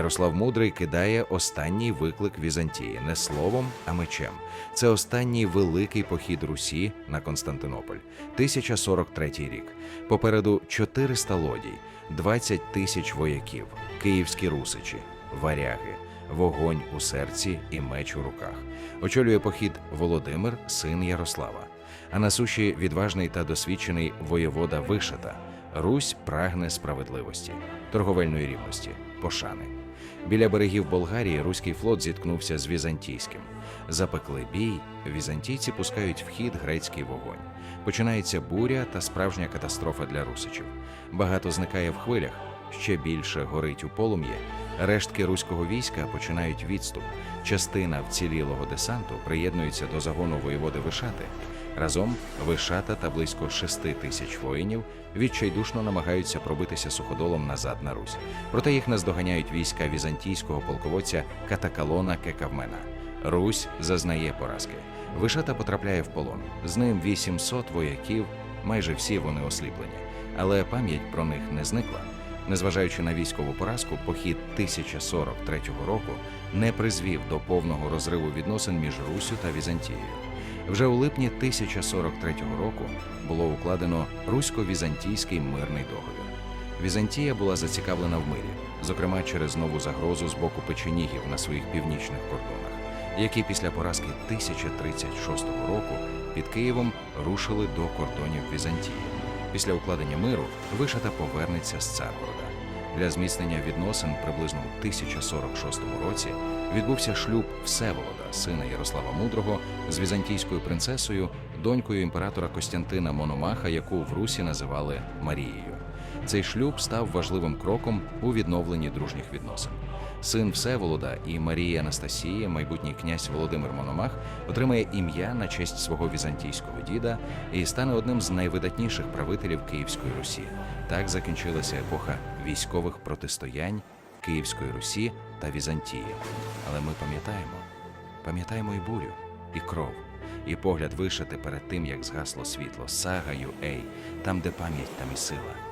Ярослав Мудрий кидає останній виклик Візантії не словом, а мечем. Це останній великий похід Русі на Константинополь, 1043 рік. Попереду 400 лодій, 20 тисяч вояків, київські русичі, варяги, вогонь у серці і меч у руках. Очолює похід Володимир, син Ярослава. А на суші відважний та досвідчений воєвода Вишата. Русь прагне справедливості, торговельної рівності, пошани. Біля берегів Болгарії руський флот зіткнувся з візантійським. Запекли бій, візантійці пускають в хід грецький вогонь. Починається буря та справжня катастрофа для русичів. Багато зникає в хвилях, ще більше горить у полум'ї. Рештки руського війська починають відступ. Частина вцілілого десанту приєднується до загону воєводи Вишати. Разом Вишата та близько шести тисяч воїнів відчайдушно намагаються пробитися суходолом назад на Русь. Проте їх наздоганяють війська візантійського полководця Катакалона Кекавмена. Русь зазнає поразки. Вишата потрапляє в полон. З ним 800 вояків, майже всі вони осліплені. Але пам'ять про них не зникла. Незважаючи на військову поразку, похід 1043 року не призвів до повного розриву відносин між Руссю та Візантією. Вже у липні 1043 року було укладено русько-візантійський мирний договір. Візантія була зацікавлена в мирі, зокрема через нову загрозу з боку печенігів на своїх північних кордонах, які після поразки 1036 року під Києвом рушили до кордонів Візантії. Після укладення миру Вишата повернеться з Царгорода. Для зміцнення відносин приблизно у 1046 році відбувся шлюб Всеволода, сина Ярослава Мудрого, з візантійською принцесою, донькою імператора Костянтина Мономаха, яку в Русі називали Марією. Цей шлюб став важливим кроком у відновленні дружніх відносин. Син Всеволода і Марії Анастасії, майбутній князь Володимир Мономах, отримає ім'я на честь свого візантійського діда і стане одним з найвидатніших правителів Київської Русі. Так закінчилася епоха військових протистоянь Київської Русі та Візантії. Але ми пам'ятаємо, пам'ятаємо і бурю, і кров, і погляд вишити перед тим, як згасло світло, сагаю, ей, там, де пам'ять, там і сила.